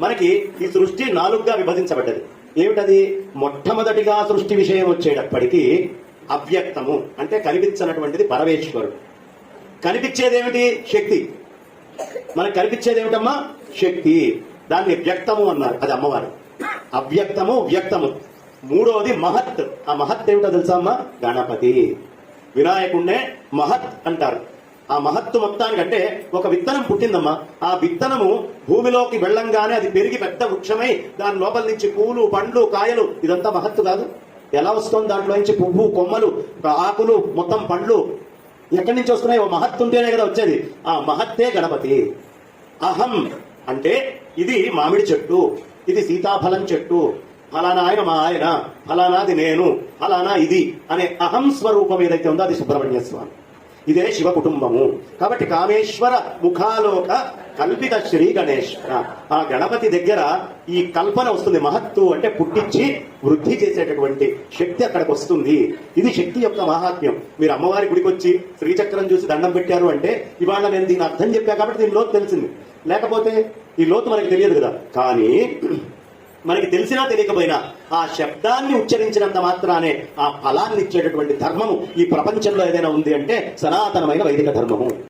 మనకి ఈ సృష్టి నాలుగుగా విభజించబడ్డది. ఏమిటది? మొట్టమొదటిగా సృష్టి విషయం వచ్చేటప్పటికీ అవ్యక్తము అంటే కనిపించనటువంటిది పరమేశ్వరుడు. కనిపించేదేమిటి? శక్తి. మనకు కనిపించేది ఏమిటమ్మా శక్తి. దాన్ని వ్యక్తము అన్నారు. అది అమ్మవారు. అవ్యక్తము వ్యక్తము. మూడవది మహత్. ఆ మహత్ ఏమిటో తెలుసా అమ్మా? గణపతి. వినాయకుణ్ణే మహత్ అంటారు. ఆ మహత్తు మొత్తానికంటే ఒక విత్తనం పుట్టిందమ్మా. ఆ విత్తనము భూమిలోకి వెళ్ళంగానే అది పెరిగి పెద్ద వృక్షమై దాని లోపల నుంచి పూలు పండ్లు కాయలు ఇదంతా మహత్తు కాదు. ఎలా వస్తుంది దాంట్లో నుంచి పువ్వు కొమ్మలు ఆకులు మొత్తం పండ్లు? ఎక్కడి నుంచి వస్తున్నాయి? ఓ మహత్తు ఉంటేనే కదా వచ్చేది. ఆ మహత్తే గణపతి. అహం అంటే ఇది మామిడి చెట్టు ఇది సీతాఫలం చెట్టు. ఫలానా ఆయన మా ఆయన ఫలానాది నేను ఫలానా ఇది అనే అహం స్వరూపం ఏదైతే ఉందో అది సుబ్రహ్మణ్య స్వామి. ఇదే శివ కుటుంబము. కాబట్టి కామేశ్వర ముఖాలోక కల్పిత శ్రీ గణేశ్వర. ఆ గణపతి దగ్గర ఈ కల్పన వస్తుంది మహత్తు అంటే పుట్టించి వృద్ధి చేసేటటువంటి శక్తి అక్కడికి వస్తుంది. ఇది శక్తి యొక్క మహాత్మ్యం. మీరు అమ్మవారి గుడికి వచ్చి శ్రీచక్రం చూసి దండం పెట్టారు అంటే ఇవాళ నేను దీని అర్థం చెప్పా కాబట్టి దీని లోతు తెలిసింది. లేకపోతే ఈ లోతు మనకి తెలియదు కదా. కానీ మనకి తెలిసినా తెలియకపోయినా ఆ శబ్దాన్ని ఉచ్చరించినంత మాత్రానే ఆ ఫలాన్ని ఇచ్చేటటువంటి ధర్మము ఈ ప్రపంచంలో ఏదైనా ఉంది అంటే సనాతనమైన వైదిక ధర్మము.